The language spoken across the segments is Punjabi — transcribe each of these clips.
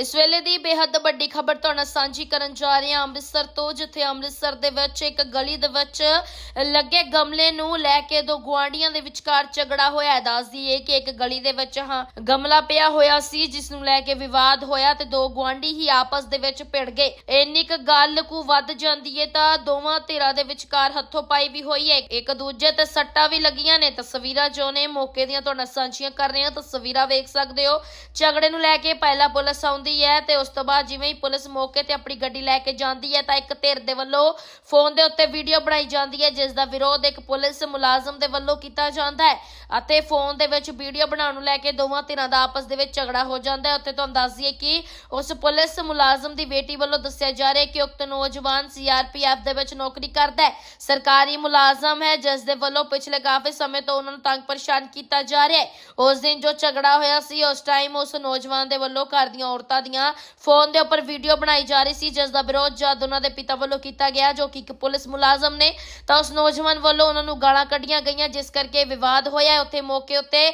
ਇਸ ਵੇਲੇ ਦੀ ਬੇहद ਵੱਡੀ ਖਬਰ ਤੁਹਾਡੇ ਸਾਂਝੀ ਕਰਨ ਜਾ ਰਹੇ ਹਾਂ। ਅੰਮ੍ਰਿਤਸਰ ਤੋਂ, ਜਿੱਥੇ ਅੰਮ੍ਰਿਤਸਰ ਦੇ ਵਿੱਚ ਇੱਕ ਗਲੀ ਦੇ ਵਿੱਚ ਲੱਗੇ ਗਮਲੇ ਨੂੰ ਲੈ ਕੇ ਦੋ ਗੁਆਂਢੀਆਂ ਦੇ ਵਿਚਕਾਰ ਝਗੜਾ ਹੋਇਆ ਹੈ। ਦੱਸਦੀ ਏ ਕਿ ਇੱਕ ਗਲੀ ਦੇ ਵਿੱਚ ਹਾਂ, ਗਮਲਾ ਪਿਆ ਹੋਇਆ ਸੀ, ਜਿਸ ਨੂੰ ਲੈ ਕੇ ਵਿਵਾਦ ਹੋਇਆ ਤੇ ਦੋ ਗੁਆਂਢੀ ਹੀ ਆਪਸ ਦੇ ਵਿੱਚ ਭਿੜ ਗਏ। ਇੰਨੀ ਕੁ ਗੱਲ ਕੁ ਵੱਧ ਜਾਂਦੀ ਹੈ ਤਾਂ ਦੋਵਾਂ ਧਿਰਾਂ ਦੇ ਵਿਚਕਾਰ ਹੱਥੋਂ ਪਾਈ ਵੀ ਹੋਈ ਹੈ ਇੱਕ ਦੂਜੇ ਤੇ ਸੱਟਾਂ ਵੀ ਲੱਗੀਆਂ ਨੇ। ਤਸਵੀਰਾਂ ਜੋ ਨੇ ਮੌਕੇ ਦੀਆਂ ਤੁਹਾਡੇ ਸਾਂਝੀਆਂ ਕਰ ਰਹੇ ਹਾਂ। ਤਸਵੀਰਾਂ ਵੇਖ ਸਕਦੇ ਹੋ। ਝਗੜੇ ਨੂੰ ਲੈ ਕੇ ਪਹਿਲਾਂ ਪੁਲਿਸ ਆਉਂਦੀ ਹੈ ਤੇ ਉਸ ਤੋਂ ਬਾਅਦ ਜਿਵੇਂ ਹੀ ਪੁਲਿਸ ਮੌਕੇ ਤੇ ਆਪਣੀ ਗੱਡੀ ਲੈ ਕੇ ਜਾਂਦੀ ਹੈ ਤਾਂ ਇੱਕ ਧਿਰ ਦੇ ਵੱਲੋਂ ਫੋਨ ਦੇ ਉੱਤੇ ਵੀਡੀਓ ਬਣਾਈ ਜਾਂਦੀ ਹੈ, ਜਿਸ ਦਾ ਵਿਰੋਧ ਇੱਕ ਪੁਲਿਸ ਮੁਲਾਜ਼ਮ ਦੇ ਵੱਲੋਂ ਕੀਤਾ ਜਾਂਦਾ ਹੈ ਅਤੇ ਫੋਨ ਦੇ ਵਿੱਚ ਵੀਡੀਓ ਬਣਾਉਣ ਨੂੰ ਲੈ ਕੇ ਦੋਵਾਂ ਧਿਰਾਂ ਦਾ ਆਪਸ ਦੇ ਵਿੱਚ ਝਗੜਾ ਹੋ ਜਾਂਦਾ ਹੈ। ਉੱਥੇ ਤੁਹਾਨੂੰ ਦੱਸ ਦਈਏ ਕਿ ਉਸ ਪੁਲਿਸ ਮੁਲਾਜ਼ਮ ਦੀ ਬੇਟੀ ਵੱਲੋਂ ਦੱਸਿਆ ਜਾ ਰਿਹਾ ਹੈ ਕਿ ਉਕਤ ਨੌਜਵਾਨ ਸੀਆਰਪੀਐਫ ਦੇ ਵਿੱਚ ਨੌਕਰੀ ਕਰਦਾ ਹੈ। ਸਰਕਾਰੀ ਮੁਲਾਜ਼ਮ ਹੈ, ਜਿਸ ਦੇ ਵੱਲੋਂ ਪਿਛਲੇ ਕਾਫੀ ਸਮੇਂ ਤੋਂ ਉਹਨਾਂ ਨੂੰ ਤੰਗ ਪਰੇਸ਼ਾਨ ਕੀਤਾ ਜਾ ਰਿਹਾ ਹੈ। ਉਸ ਦਿਨ ਜੋ ਝਗੜਾ ਹੋਇਆ ਸੀ, ਉਸ ਟਾਈਮ ਉਸ ਨੌਜਵਾਨ ਦੇ ਵੱਲੋਂ ਘਰ ਦੀਆਂ ਔਰਤਾਂ ਦੀਆਂ ਫੋਨ ਦੇ ਉੱਪਰ ਵੀਡੀਓ ਬਣਾਈ ਜਾ ਰਹੀ ਸੀ ਜਿਸ ਦਾ ਵਿਰੋਧ ਜਦ ਉਹਨਾਂ ਦੇ ਪਿਤਾ ਵੱਲੋਂ ਕੀਤਾ ਗਿਆ ਜੋ ਕਿ ਇੱਕ ਪੁਲਿਸ ਮੁਲਾਜ਼ਮ ਨੇ ਤਾਂ ਉਸ ਨੌਜਵਾਨ ਵੱਲੋਂ ਉਹਨਾਂ ਨੂੰ ਗਾਲਾਂ ਕੱਢੀਆਂ ਗਈਆਂ ਜਿਸ ਕਰਕੇ ਵਿਵਾਦ ਹੋਇਆ। ਉੱਥੇ ਮੌਕੇ ਉੱਤੇ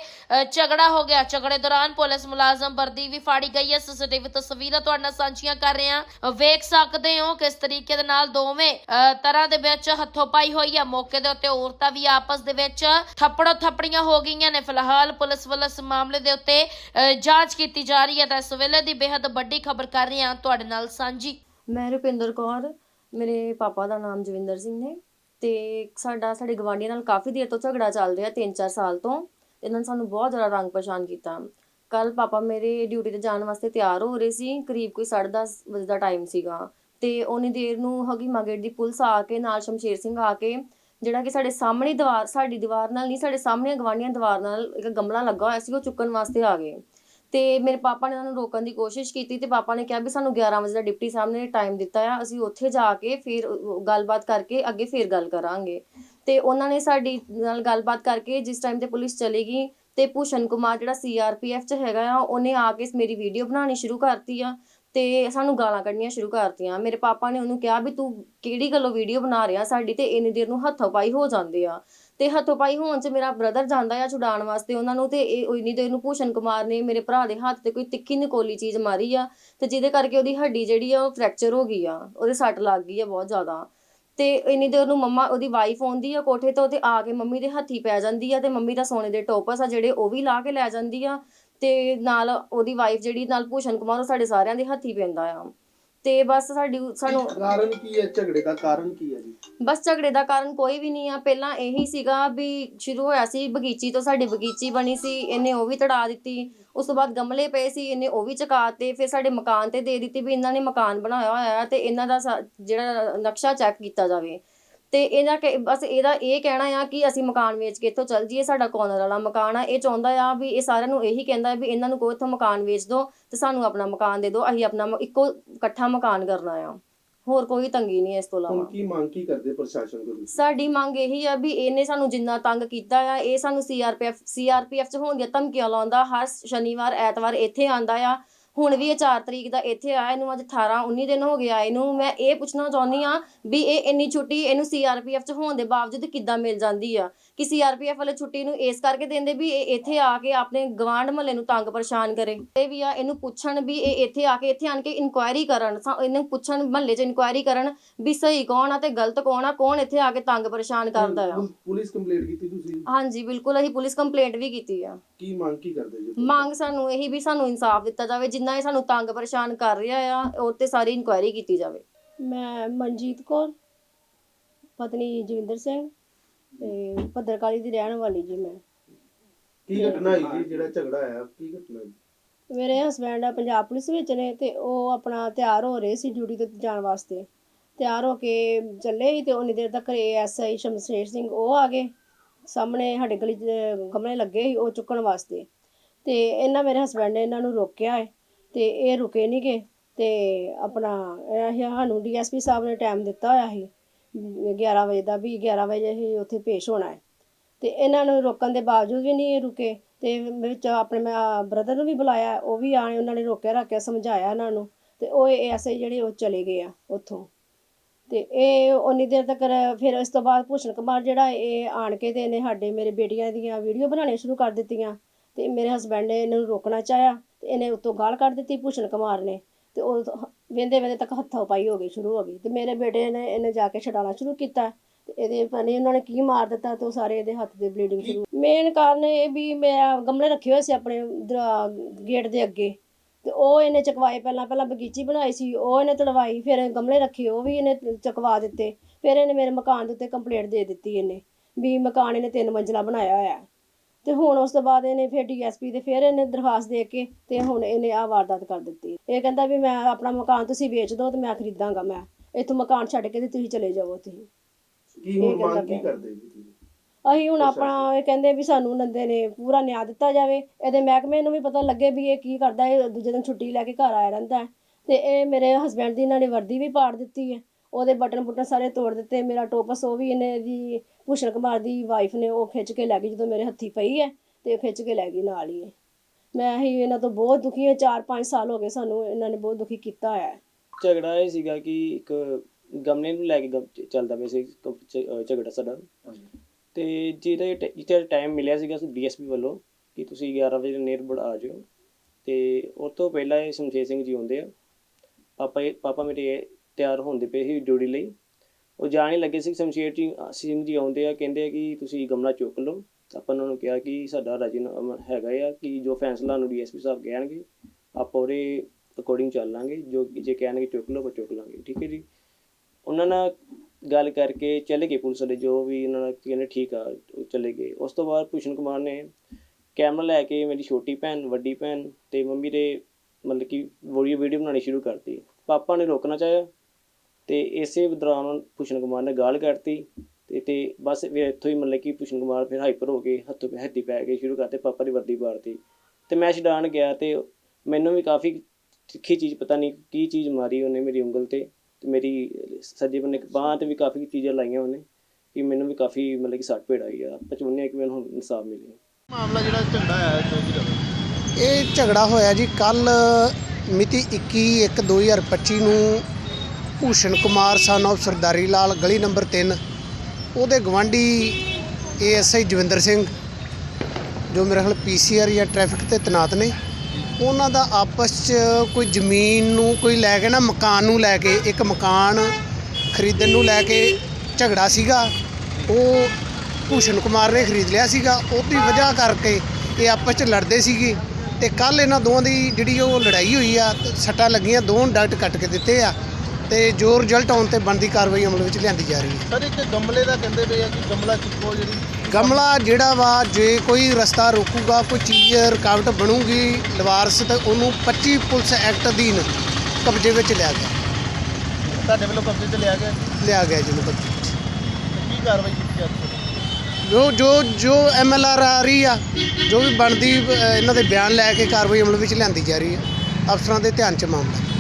ਝਗੜਾ ਹੋ ਗਿਆ। ਝਗੜੇ ਦੌਰਾਨ ਪੁਲਿਸ ਮੁਲਾਜ਼ਮ ਵਰਦੀ ਵੀ ਫਾੜੀ ਗਈ ਹੈ। ਸੀਸੀਟੀਵੀ ਤਸਵੀਰਾਂ ਤੁਹਾਡੇ ਨਾਲ ਸਾਂਝੀਆਂ ਕਰ ਰਹੇ ਹਾਂ। ਵੇਖ ਸਕਦੇ ਹੋ ਕਿਸ ਤਰੀਕੇ ਦੇ ਨਾਲ ਦੋਵੇਂ ਅ, ਤਰ੍ਹਾਂ ਦੇ ਵਿੱਚ ਹੱਥੋਂ ਪਾਈ ਹੋਈ ਹੈ ਮੌਕੇ ਦੇ ਉੱਤੇ ਔਰਤਾਂ ਵੀ ਆਪਸ ਦੇ ਵਿੱਚ ਥੱਪੜੋ ਥੱਪੜੀਆਂ ਹੋ ਗਈਆਂ ਨੇ। ਫਿਲਹਾਲ ਪੁਲਿਸ ਵੱਲੋਂ ਇਸ ਮਾਮਲੇ ਦੇ ਉੱਤੇ ਅ, ਜਾਂਚ ਕੀਤੀ ਜਾ ਰਹੀ ਹੈ। ਤਾਂ ਇਸ ਵੇਲੇ ਦੀ ਬੇहद ਵੱਡੀ ਖਬਰ ਕਰ ਰਹੇ ਹਾਂ ਤੁਹਾਡੇ ਨਾਲ ਸਾਂਝੀ। ਮੈਂ ਰੁਪਿੰਦਰ ਕੌਰ, ਮੇਰੇ ਪਾਪਾ ਦਾ ਨਾਮ ਜਵਿੰਦਰ ਸਿੰਘ ਨੇ ਤੇ ਸਾਡਾ, ਸਾਡੇ ਗਵਾਂਢੀਆਂ ਨਾਲ ਕਾਫੀ ਦੇਰ ਤੋਂ ਝਗੜਾ ਚੱਲ ਰਿਹਾ 3-4 ਸਾਲ ਤੋਂ ਇਹਨਾਂ ਨੇ ਸਾਨੂੰ ਬਹੁਤ ਜ਼ਿਆਦਾ ਰੰਗ ਪਛਾਣ ਕੀਤਾ। ਕੱਲ ਪਾਪਾ ਮੇਰੇ ਡਿਊਟੀ ਤੇ ਜਾਣ ਵਾਸਤੇ ਤਿਆਰ ਹੋ ਰਹੇ ਸੀ, ਕਰੀਬ ਕੋਈ 10:30 ਵਜੇ ਦਾ ਟਾਈਮ ਸੀਗਾ ਤੇ ਉਨੀ ਦੇਰ ਨੂੰ ਹਗੀਮਾ ਗੇਟ ਦੀ ਪੁਲਿਸ ਆ ਕੇ, ਨਾਲ ਸ਼ਮਸ਼ੇਰ ਸਿੰਘ ਆ ਕੇ, ਜਿਹੜਾ ਕਿ ਸਾਡੇ ਸਾਹਮਣੇ ਦੀਵਾਰ, ਸਾਡੀ ਦੀਵਾਰ ਨਾਲ ਨਹੀਂ, ਸਾਡੇ ਸਾਹਮਣੇ ਗਵਾਂਢੀਆਂ ਦੀਵਾਰ ਨਾਲ ਇੱਕ ਗਮਲਾ ਲੱਗਾ ਹੋਇਆ ਸੀ, ਉਹ ਚੁੱਕਣ ਵਾਸਤੇ ਆ ਗਏ। ਤੇ ਮੇਰੇ ਪਾਪਾ ਨੇ ਉਹਨਾਂ ਨੂੰ ਰੋਕਣ ਦੀ ਕੋਸ਼ਿਸ਼ ਕੀਤੀ ਤੇ ਪਾਪਾ ਨੇ ਕਿਹਾ ਵੀ ਸਾਨੂੰ 11 ਵਜੇ ਦਾ ਡਿਪਟੀ ਸਾਹਿਬ ਨੇ ਟਾਈਮ ਦਿੱਤਾ ਆ, ਅਸੀਂ ਉੱਥੇ ਜਾ ਕੇ ਫਿਰ ਗੱਲਬਾਤ ਕਰਕੇ ਅੱਗੇ ਫਿਰ ਗੱਲ ਕਰਾਂਗੇ। ਤੇ ਉਹਨਾਂ ਨੇ ਸਾਡੀ ਨਾਲ ਗੱਲਬਾਤ ਕਰਕੇ ਜਿਸ ਟਾਈਮ ਤੇ ਪੁਲਿਸ ਚਲੀ ਗਈ ਤੇ ਭੂਸ਼ਣ ਕੁਮਾਰ ਜਿਹੜਾ ਸੀਆਰਪੀਐਫ ਚ ਹੈਗਾ ਆ, ਉਹਨੇ ਆ ਕੇ ਮੇਰੀ ਵੀਡੀਓ ਬਣਾਉਣੀ ਸ਼ੁਰੂ ਕਰਤੀ ਆ ਤੇ ਸਾਨੂੰ ਗਾਲਾਂ ਕੱਢਣੀਆਂ ਸ਼ੁਰੂ ਕਰਤੀਆਂ। ਮੇਰੇ ਪਾਪਾ ਨੇ ਉਹਨੂੰ ਕਿਹਾ ਵੀ ਤੂੰ ਕਿਹੜੀ ਗੱਲੋਂ ਵੀਡੀਓ ਬਣਾ ਰਿਹਾ, ਸਾਡੀ ਤੇ ਇੰਨੀ ਦੇਰ ਨੂੰ ਹੱਥੋਂ ਪਾਈ ਹੋ ਜਾਂਦੇ ਆ। ਤੇ ਹੱਥੋਂ ਪਾਈ ਹੋਣ ਚ ਮੇਰਾ ਬ੍ਰਦਰ ਜਾਂਦਾ ਆ ਛੁਡਾਉਣ ਵਾਸਤੇ। ਉਹਨਾਂ ਨੂੰ ਤੇ ਇਹ ਇੰਨੀ ਦੇਰ ਨੂੰ ਭੂਸ਼ਣ ਕੁਮਾਰ ਨੇ ਮੇਰੇ ਭਰਾ ਦੇ ਹੱਥ ਤੇ ਕੋਈ ਤਿੱਖੀ ਨਿਕੋਲੀ ਚੀਜ਼ ਮਾਰੀ ਆ ਤੇ ਜਿਹਦੇ ਕਰਕੇ ਉਹਦੀ ਹੱਡੀ ਜਿਹੜੀ ਆ ਉਹ ਫ੍ਰੈਕਚਰ ਹੋ ਗਈ ਆ। ਉਹਦੇ ਸੱਟ ਲੱਗ ਗਈ ਆ ਬਹੁਤ ਜ਼ਿਆਦਾ। ਤੇ ਇੰਨੀ ਦੇਰ ਨੂੰ ਮੰਮਾ ਉਹਦੀ ਵਾਈਫ ਆਉਂਦੀ ਆ ਕੋਠੇ ਤੋਂ ਤੇ ਆ ਕੇ ਮੰਮੀ ਦੇ ਹੱਥੀ ਪੈ ਜਾਂਦੀ ਆ ਤੇ ਮੰਮੀ ਦਾ ਸੋਨੇ ਦੇ ਟੋਪਸ ਆ ਜਿਹੜੇ ਉਹ ਵੀ ਲਾ ਕੇ ਲੈ ਜਾਂਦੀ ਆ ਤੇ ਨਾਲ ਉਹਦੀ ਵਾਈਫ ਜਿਹੜੀ ਨਾਲ ਭੂਸ਼ਣ ਕੁਮਾਰ ਉਹ ਸਾਡੇ ਸਾਰਿਆਂ ਦੇ ਹੱਥੀ ਪੈਂਦਾ ਆ। ਤੇ ਬਸ ਸਾਡੀ ਸਾਨੂੰ ਕਾਰਨ ਕੀ ਹੈ? ਝਗੜੇ ਦਾ ਕਾਰਨ ਕੀ ਹੈ ਜੀ? ਬਸ ਝਗੜੇ ਦਾ ਕਾਰਨ ਕੋਈ ਵੀ ਨਹੀਂ ਆ। ਪਹਿਲਾਂ ਇਹੀ ਸੀਗਾ ਵੀ ਸ਼ੁਰੂ ਹੋਇਆ ਸੀ ਬਗੀਚੀ ਤੋਂ ਸਾਡੀ ਬਗੀਚੀ ਬਣੀ ਸੀ ਇਹਨੇ ਉਹ ਵੀ ਤੜਾ ਦਿੱਤੀ। ਉਸ ਤੋਂ ਬਾਅਦ ਗਮਲੇ ਪਏ ਸੀ ਇਹਨੇ ਉਹ ਵੀ ਚਕਾਤੇ ਫਿਰ ਸਾਡੇ ਮਕਾਨ ਤੇ ਦੇ ਦਿੱਤੀ ਵੀ ਇਹਨਾਂ ਨੇ ਮਕਾਨ ਬਣਾਇਆ ਹੋਇਆ ਹੈ ਤੇ ਇਹਨਾਂ ਦਾ ਸਾ- ਜਿਹੜਾ ਨਕਸ਼ਾ ਚੈੱਕ ਕੀਤਾ ਜਾਵੇ। ਤੇ ਇਹਨਾਂ ਕਿ ਬਸ ਇਹਦਾ ਇਹ ਕਹਿਣਾ ਆ ਕਿ ਅਸੀਂ ਮਕਾਨ ਵੇਚ ਕੇ ਇੱਥੋਂ ਚੱਲ ਜਾਈਏ ਸਾਡਾ ਕੋਰਨਰ ਵਾਲਾ ਮਕਾਨ ਆ। ਇਹ ਚਾਹੁੰਦਾ ਆ ਵੀ ਇਹ ਸਾਰਿਆਂ ਨੂੰ ਇਹੀ ਕਹਿੰਦਾ ਵੀ ਇਹਨਾਂ ਨੂੰ ਕੋਈ ਇੱਥੋਂ ਮਕਾਨ ਵੇਚ ਦਿਓ ਤੇ ਸਾਨੂੰ ਆਪਣਾ ਮਕਾਨ ਦੇ ਦਿਓ ਅਸੀਂ ਆਪਣਾ ਮ- ਇੱਕੋ ਇਕੱਠਾ ਮਕਾਨ ਕਰਨਾ ਆ। ਹੋਰ ਕੋਈ ਤੰਗੀ ਨਹੀਂ ਹੈ ਇਸ ਤੋਂ ਹੁਣ ਇਲਾਵਾ। ਕੀ ਮੰਗ ਕੀ ਕਰਦੇ ਪ੍ਰਸ਼ਾਸਨ ਕੋਲ? ਸਾਡੀ ਮੰਗ ਇਹੀ ਆ ਵੀ ਇਹਨੇ ਸਾਨੂੰ ਜਿੰਨਾ ਤੰਗ ਕੀਤਾ ਆ ਇਹ ਸਾਨੂੰ ਸੀਆਰਪੀਐਫ ਸੀਆਰਪੀਐਫ ਚ ਹੋਣ ਦੀਆਂ ਧਮਕੀਆਂ ਲਾਉਂਦਾ। ਹਰ ਸ਼ਨੀਵਾਰ ਐਤਵਾਰ ਇੱਥੇ ਆਂਦਾ ਆ। ਹੁਣ ਵੀ ਇਹ 4 ਤਰੀਕ ਦਾ ਇੱਥੇ ਆਇਆ ਇਹਨੂੰ ਅੱਜ 18 19 ਦਿਨ ਹੋ ਗਿਆ ਇਹਨੂੰ ਮੈਂ ਇਹ ਪੁੱਛਣਾ ਚਾਹੁੰਦੀ ਆ ਵੀ ਇਹ ਇੰਨੀ ਛੁੱਟੀ ਇਹਨੂੰ ਸੀਆਰਪੀਐਫ ਚ ਹੋਣ ਦੇ ਬਾਵਜੂਦ ਕਿੱਦਾਂ ਮਿਲ ਜਾਂਦੀ ਆ? ਕਿ ਸੀਆਰਪੀਐਫ ਵਾਲੇ ਛੁੱਟੀ ਨੂੰ ਇਸ ਕਰਕੇ ਦਿੰਦੇ ਵੀ ਇਹ ਇੱਥੇ ਆ ਕੇ ਆਪਣੇ ਗਵਾਂਢ ਮਹੱਲੇ ਨੂੰ ਤੰਗ ਪਰੇਸ਼ਾਨ ਕਰੇ। ਇਹ ਵੀ ਆ ਇਹਨੂੰ ਪੁੱਛਣ ਵੀ ਇਹ ਇੱਥੇ ਆ ਕੇ ਇੱਥੇ ਆਣ ਕੇ ਇਨਕੁਆਇਰੀ ਕਰਨ ਇਹਨੂੰ ਪੁੱਛਣ ਮਹੱਲੇ 'ਚ ਇਨਕੁਆਇਰੀ ਕਰਨ ਵੀ ਸਹੀ ਕੌਣ ਆ ਤੇ ਗਲਤ ਕੌਣ ਆ ਕੌਣ ਇੱਥੇ ਆ ਕੇ ਤੰਗ ਪਰੇਸ਼ਾਨ ਕਰਦਾ ਆ? ਪੁਲਿਸ ਕੰਪਲੇਂਟ ਕੀਤੀ ਤੁਸੀਂ? ਹਾਂਜੀ ਬਿਲਕੁਲ ਅਸੀਂ ਪੁਲਿਸ ਕੰਪਲੇਂਟ ਵੀ ਕੀਤੀ ਆ। ਕੀ ਮੰਗ ਕੀ ਕਰਦੇ ਜੀ ਮੰਗ ਸਾਨੂੰ ਇਹੀ ਵੀ ਸਾਨੂੰ ਇਨਸਾਫ ਦਿੱਤਾ ਜਾਵੇ ਜਿੰਨਾ ਇਹ ਸਾਨੂੰ ਤੰਗ ਪਰੇਸ਼ਾਨ ਕਰ ਰਿਹਾ ਆ ਉਹ ਤੇ ਸਾਰੀ ਇਨਕੁਆਇਰੀ ਕੀਤੀ ਜਾਵੇ। ਮੈਂ ਮਨਜੀਤ ਕੌਰ ਪਤਨੀ ਜਵਿੰਦਰ ਸਿੰਘ ਤੇ ਭੱਦਰਕਾਲੀ ਦੀ ਰਹਿਣ ਵਾਲੀ ਜੀ ਮੈਂ। ਕੀ ਘਟਨਾ ਹੋਈ ਜੀ? ਜਿਹੜਾ ਝਗੜਾ ਆਇਆ ਕੀ ਘਟਨਾ ਹੋਈ? ਮੇਰੇ ਹਸਬੈਂਡ ਪੰਜਾਬ ਪੁਲਿਸ ਵਿੱਚ ਨੇ ਤੇ ਉਹ ਆਪਣਾ ਤਿਆਰ ਹੋ ਰਹੇ ਸੀ ਡਿਊਟੀ ਤੇ ਜਾਣ ਵਾਸਤੇ। ਤਿਆਰ ਹੋ ਕੇ ਚੱਲੇ ਸੀ ਤੇ ਉਨੀ ਦੇਰ ਤੱਕ ਐਸਆਈ ਸ਼ਮਸ਼ੇਰ ਸਿੰਘ ਉਹ ਆ ਗਏ। ਸਾਹਮਣੇ ਸਾਡੇ ਗਲੀ 'ਚ ਗਮਲੇ ਲੱਗੇ ਸੀ ਉਹ ਚੁੱਕਣ ਵਾਸਤੇ। ਤੇ ਇਹਨਾਂ ਮੇਰੇ ਹਸਬੈਂਡ ਨੇ ਇਹਨਾਂ ਨੂੰ ਰੋਕਿਆ ਹੈ ਅਤੇ ਇਹ ਰੁਕੇ ਨਹੀਂ ਗੇ ਅਤੇ ਆਪਣਾ ਇਹ ਸਾਨੂੰ ਪੀ ਸਾਹਿਬ ਨੇ ਟਾਈਮ ਦਿੱਤਾ ਹੋਇਆ ਸੀ 11 ਵਜੇ ਦਾ ਵੀ 11 ਵਜੇ ਅਸੀਂ ਉੱਥੇ ਪੇਸ਼ ਹੋਣਾ ਹੈ। ਤੇ ਇਹਨਾਂ ਨੂੰ ਰੋਕਣ ਦੇ ਬਾਵਜੂਦ ਵੀ ਨਹੀਂ ਇਹ ਰੁਕੇ ਅਤੇ ਵਿੱਚ ਆਪਣੇ ਮੈਂ ਬ੍ਰਦਰ ਨੂੰ ਵੀ ਬੁਲਾਇਆ, ਉਹ ਵੀ ਆਏ, ਉਹਨਾਂ ਨੇ ਰੋਕਿਆ, ਰੱਖਿਆ, ਸਮਝਾਇਆ ਇਹਨਾਂ ਨੂੰ ਅਤੇ ਉਹ ਐਸੇ ਜਿਹੜੇ ਉਹ ਚਲੇ ਗਏ ਆ ਉੱਥੋਂ। ਅਤੇ ਇਹ ਉਨੀ ਦੇਰ ਤੱਕ ਫਿਰ ਇਸ ਤੋਂ ਬਾਅਦ ਭੂਸ਼ਣ ਕੁਮਾਰ ਜਿਹੜਾ ਇਹ ਆਣ ਕੇ ਤੇ ਇਹਨੇ ਸਾਡੇ ਮੇਰੇ ਬੇਟੀਆਂ ਦੀਆਂ ਵੀਡੀਓ ਬਣਾਉਣੀਆਂ ਸ਼ੁਰੂ ਕਰ ਦਿੱਤੀਆਂ ਅਤੇ ਮੇਰੇ ਹਸਬੈਂਡ ਨੇ ਇਹਨਾਂ ਨੂੰ ਰੋਕਣਾ ਚਾਹਿਆ। ਤੇ ਇਹਨੇ ਉੱਤੋਂ ਗਾਲ ਕੱਢ ਦਿੱਤੀ ਭੂਸ਼ਣ ਕੁਮਾਰ ਨੇ ਤੇ ਉਹ ਵੇਂਦੇ ਵੇਂਦੇ ਤੱਕ ਹੱਥੋਂ ਪਾਈ ਹੋ ਗਈ, ਸ਼ੁਰੂ ਹੋ ਗਈ ਤੇ ਮੇਰੇ ਬੇਟੇ ਨੇ ਇਹਨੇ ਜਾ ਕੇ ਛਡਾਉਣਾ ਸ਼ੁਰੂ ਕੀਤਾ ਤੇ ਇਹਦੇ ਪਾਣੀ ਉਹਨਾਂ ਨੇ ਕੀ ਮਾਰ ਦਿੱਤਾ ਤੇ ਉਹ ਸਾਰੇ ਇਹਦੇ ਹੱਥ ਦੇ ਬਲੀਡਿੰਗ ਸ਼ੁਰੂ ਮੇਨ ਕਾਰਨ ਇਹ ਵੀ ਮੈਂ ਗਮਲੇ ਰੱਖੇ ਹੋਏ ਸੀ ਆਪਣੇ ਗੇਟ ਦੇ ਅੱਗੇ ਤੇ ਉਹ ਇਹਨੇ ਚਕਵਾਏ ਪਹਿਲਾਂ ਪਹਿਲਾਂ ਬਗੀਚੀ ਬਣਾਈ ਸੀ, ਉਹ ਇਹਨੇ ਤੜਵਾਈ, ਫਿਰ ਗਮਲੇ ਰੱਖੇ, ਉਹ ਵੀ ਇਹਨੇ ਚਕਵਾ ਦਿੱਤੇ, ਫਿਰ ਇਹਨੇ ਮੇਰੇ ਮਕਾਨ ਦੇ ਉੱਤੇ ਕੰਪਲੇਂਟ ਦੇ ਦਿੱਤੀ ਇਹਨੇ ਵੀ ਮਕਾਨ ਇਹਨੇ ਤਿੰਨ ਮੰਜ਼ਲਾ ਬਣਾਇਆ ਹੋਇਆ। ਤੇ ਹੁਣ ਉਸ ਤੋਂ ਬਾਅਦ ਇਹਨੇ ਫਿਰ ਡੀਐਸਪੀ ਦੇ ਫਿਰ ਇਹਨੇ ਦਰਖਾਸਤ ਦੇ ਕੇ ਤੇ ਹੁਣ ਇਹਨੇ ਆ ਵਾਰਦਾਤ ਕਰ ਦਿੱਤੀ। ਇਹ ਕਹਿੰਦਾ ਵੀ ਮੈਂ ਆਪਣਾ ਮਕਾਨ ਤੁਸੀਂ ਵੇਚ ਦਿਓ ਤੇ ਮੈਂ ਖਰੀਦਾਂਗਾ ਮੈਂ। ਇੱਥੋਂ ਮਕਾਨ ਛੱਡ ਕੇ ਤੇ ਤੁਸੀਂ ਚਲੇ ਜਾਵੋ ਤੁਸੀਂ ਕੀ ਹੁਣ ਇਹ ਮੰਗ ਕੀ। ਕਰਦੇ ਜੀ ਤੁਸੀਂ? ਅਸੀਂ ਹੁਣ ਆਪਣਾ ਇਹ ਕਹਿੰਦੇ ਵੀ ਸਾਨੂੰ ਨੰਦੇ ਨੇ ਪੂਰਾ ਨਿਆਂ ਦਿੱਤਾ ਜਾਵੇ। ਇਹਦੇ ਮਹਿਕਮੇ ਨੂੰ ਵੀ ਪਤਾ ਲੱਗੇ ਵੀ ਇਹ ਕੀ ਕਰਦਾ ਹੈ ਦੂਜੇ ਦਿਨ ਛੁੱਟੀ ਲੈ ਕੇ ਘਰ ਆਇਆ ਰਹਿੰਦਾ ਹੈ। ਤੇ ਇਹ ਮੇਰੇ ਹਸਬੰਡ ਦੀ ਇਹਨਾਂ ਨੇ ਵਰਦੀ ਵੀ ਪਾੜ ਦਿੱਤੀ ਹੈ। ਉਹਦੇ ਬਟਨ ਬੁਟਨ ਸਾਰੇ ਤੋੜ ਦਿੱਤੇ, ਮੇਰਾ ਟੋਪਸ ਉਹ ਵੀ ਇਹਨੇ ਦੀ ਭੂਸ਼ਣ ਕੁਮਾਰ ਦੀ ਵਾਈਫ ਨੇ ਉਹ ਖਿੱਚ ਕੇ ਲੈ ਗਈ ਜਦੋਂ ਮੇਰੇ ਹੱਥੀ ਪਈ ਹੈ ਤੇ ਖਿੱਚ ਕੇ ਲੈ ਗਈ ਨਾਲ ਹੀ ਮੈਂ ਹੀ ਇਹਨਾਂ ਤੋਂ ਬਹੁਤ ਦੁਖੀ ਹਾਂ 4-5 ਸਾਲ ਹੋ ਗਏ ਸਾਨੂੰ ਇਹਨਾਂ ਨੇ ਬਹੁਤ ਦੁਖੀ ਕੀਤਾ ਹੋਇਆ ਹੈ। ਝਗੜਾ ਇਹ ਸੀਗਾ ਕਿ ਇੱਕ ਗਮਲੇ ਨੂੰ ਲੈ ਕੇ ਚੱਲਦਾ ਪਿਆ ਸੀ ਝਗੜਾ ਸਾਡਾ। ਤੇ ਜਿਹਦੇ ਟ- ਟਾਈਮ ਮਿਲਿਆ ਸੀਗਾ ਡੀਐਸਪੀ ਵੱਲੋਂ ਕਿ ਤੁਸੀਂ 11 ਵਜੇ ਨੇਰਬੜ ਆ ਜਾਓ। ਤੇ ਉਸ ਤੋਂ ਪਹਿਲਾਂ ਇਹ ਸ਼ਮਸ਼ੇਰ ਸਿੰਘ ਜੀ ਆਉਂਦੇ ਆ। ਪਾਪਾ ਇਹ- ਪਾਪਾ ਮੇਰੇ ਤਿਆਰ ਹੁੰਦੇ ਪਏ ਸੀ ਡਿਊਟੀ ਲਈ। ਉਹ ਜਾਣ ਹੀ ਲੱਗੇ ਸੀ ਸ਼ਮਸ਼ੇਰ ਜੀ ਸਿੰਘ ਜੀ ਆਉਂਦੇ ਆ, ਕਹਿੰਦੇ ਆ ਕਿ ਤੁਸੀਂ ਗਮਲਾ ਚੁੱਕ ਲਓ। ਆਪਾਂ ਉਹਨਾਂ ਨੂੰ ਕਿਹਾ ਕਿ ਸਾਡਾ ਰਾਜੀਨਾਮਾ ਹੈਗਾ ਆ ਕਿ ਜੋ ਫੈਸਲਾ ਨੂੰ ਡੀਐਸਪੀ ਸਾਹਿਬ ਕਹਿਣਗੇ, ਆਪਾਂ ਉਹਦੇ ਅਕੋਰਡਿੰਗ ਚੱਲ ਚੱਲਾਂਗੇ ਜੋ ਜੇ ਕਹਿਣਗੇ ਚੁੱਕ ਲਓ, ਆਪਾਂ ਚੁੱਕ ਲਾਂਗੇ, ਠੀਕ ਹੈ ਜੀ। ਉਹਨਾਂ ਨਾਲ ਗੱਲ ਕਰਕੇ ਚਲੇ ਗਏ ਪੁਲਿਸ ਵਾਲੇ, ਜੋ ਵੀ ਉਹਨਾਂ ਨਾਲ ਕਹਿੰਦੇ ਠੀਕ ਆ, ਉਹ ਚਲੇ ਗਏ। ਉਸ ਤੋਂ ਬਾਅਦ ਭੂਸ਼ਣ ਕੁਮਾਰ ਨੇ ਕੈਮਰਾ ਲੈ ਕੇ ਮੇਰੀ ਛੋਟੀ ਭੈਣ, ਵੱਡੀ ਭੈਣ ਤੇ ਮੰਮੀ ਦੇ ਮਤਲਬ ਕਿ ਵੀਡੀਓ ਵੀਡੀਓ ਬਣਾਉਣੀ ਸ਼ੁਰੂ ਕਰਤੀ। ਪਾਪਾ ਨੇ ਰੋਕਣਾ ਚਾਹਿਆ। ਤੇ ਇਸੇ ਦੌਰਾਨ ਭੂਸ਼ਣ ਕੁਮਾਰ ਨੇ ਗਾਲ ਕੱਢਤੀ ਤੇ ਤੇ ਬਸ ਫਿਰ ਇੱਥੋਂ ਹੀ ਮਤਲਬ ਕਿ ਭੂਸ਼ਣ ਕੁਮਾਰ ਫਿਰ ਹਾਈਪਰ ਹੋ ਕੇ ਹੱਥੋਂ ਹੱਥੀ ਪੈ ਕੇ ਸ਼ੁਰੂ ਕਰਤੇ ਪਾਪਾ ਦੀ ਵਰਦੀ ਪਾੜਤੀ ਤੇ ਮੈਂ ਛਡਾਣ ਗਿਆ ਤੇ ਮੈਨੂੰ ਵੀ ਕਾਫੀ ਤਿੱਖੀ ਚੀਜ਼ ਪਤਾ ਨਹੀਂ ਕੀ ਚੀਜ਼ ਮਾਰੀ ਉਹਨੇ ਮੇਰੀ ਉਂਗਲ ਤੇ ਤੇ ਮੇਰੀ ਸੱਜੇ ਬੰਨੇ ਬਾਂਹ ਤੇ ਵੀ ਕਾਫੀ ਚੀਜ਼ਾਂ ਲਾਈਆਂ ਉਹਨੇ ਕਿ ਮੈਨੂੰ ਵੀ ਕਾਫੀ ਮਤਲਬ ਕਿ ਸੱਟ ਭੇੜ ਆਈ ਆ। ਪਚਵੰਨੇ ਕਿ ਮੈਨੂੰ ਹੁਣ ਇਨਸਾਫ ਮਿਲੇ ਮਾਮਲਾ ਜਿਹੜਾ ਝਗੜਾ ਹੈ ਜੋ ਵੀ ਰਹੇ ਇਹ ਝਗੜਾ ਹੋਇਆ ਜੀ ਕੱਲ ਮਿਤੀ 21/1/2025 ਨੂੰ ਭੂਸ਼ਣ ਕੁਮਾਰ ਸਨ of ਸਰਦਾਰੀ ਲਾਲ, ਗਲੀ ਨੰਬਰ 3 ਉਹਦੇ ਗਵਾਂਢੀ ਏਐਸਆਈ ਜਵਿੰਦਰ ਸਿੰਘ, ਜੋ ਮੇਰੇ ਖਿਆਲ ਪੀਸੀਆਰ ਜਾਂ ਟ੍ਰੈਫਿਕ ਤੇ ਤੈਨਾਤ ਨੇ। ਉਹਨਾਂ ਦਾ ਆਪਸ 'ਚ ਕੋਈ ਜ਼ਮੀਨ ਨੂੰ ਕੋਈ ਲੈ ਕੇ ਨਾ, ਮਕਾਨ ਨੂੰ ਲੈ ਕੇ, ਇੱਕ ਮਕਾਨ ਖਰੀਦਣ ਨੂੰ ਲੈ ਕੇ ਝਗੜਾ ਸੀਗਾ। ਉਹ ਭੂਸ਼ਣ ਕੁਮਾਰ ਨੇ ਖਰੀਦ ਲਿਆ ਸੀਗਾ। ਉਹਦੀ ਵਜ੍ਹਾ ਕਰਕੇ ਇਹ ਆਪਸ 'ਚ ਲੜਦੇ ਸੀਗੇ। ਤੇ ਕੱਲ ਇਹਨਾਂ ਦੋਵਾਂ ਦੀ ਜਿਹੜੀ ਉਹ ਲੜਾਈ ਹੋਈ ਆ, ਸੱਟਾਂ ਲੱਗੀਆਂ, ਦੋਵਾਂ ਡਾਕਟ ਕੱਟ ਕੇ ਦਿੱਤੇ ਆ। ਤੇ ਜੋ ਰਿਜ਼ਲਟ ਆਉਣ ਤੇ ਬਣਦੀ ਕਾਰਵਾਈ ਅਮਲ ਵਿੱਚ ਲਿਆਂਦੀ ਜਾ ਰਹੀ ਹੈ। ਸਰ ਇੱਕ ਗਮਲੇ ਦਾ ਕਹਿੰਦੇ ਪਏ ਆ ਕਿ ਗਮਲਾ ਚੁੱਕੋ ਜਿਹੜੀ ਗਮਲਾ ਜਿਹੜਾ ਵਾ ਜੇ ਕੋਈ ਰਸਤਾ ਰੋਕੂਗਾ ਕੋਈ ਚੀਜ਼ ਰੁਕਾਵਟ ਬਣੂਗੀ ਲਵਾਰਸ ਤੇ ਉਹਨੂੰ 25 ਪੁਲਿਸ ਐਕਟ ਅਧੀਨ ਕਬਜ਼ੇ ਵਿੱਚ ਲਿਆ ਗਿਆ। ਤੁਹਾਡੇ ਵੱਲੋਂ ਕਬਜ਼ੇ ਤੇ ਲਿਆ ਗਿਆ ਲਿਆ ਗਿਆ ਜਿਹਨੂੰ ਕਬਜ਼ੇ ਵਿੱਚ। ਕੀ ਕਾਰਵਾਈ ਕੀਤੀ ਜਾ ਰਹੀ ਹੈ? ਜੋ ਜੋ ਜੋ ਐਮਐਲਆਰ ਆ ਰਹੀ ਆ ਜੋ ਵੀ ਬਣਦੀ ਅ, ਇਹਨਾਂ ਦੇ ਬਿਆਨ ਲੈ ਕੇ ਕਾਰਵਾਈ ਅਮਲ ਵਿੱਚ ਲਿਆਂਦੀ ਜਾ ਰਹੀ ਹੈ। ਅਫਸਰਾਂ ਦੇ ਧਿਆਨ ਚ ਮਾਮਲਾ।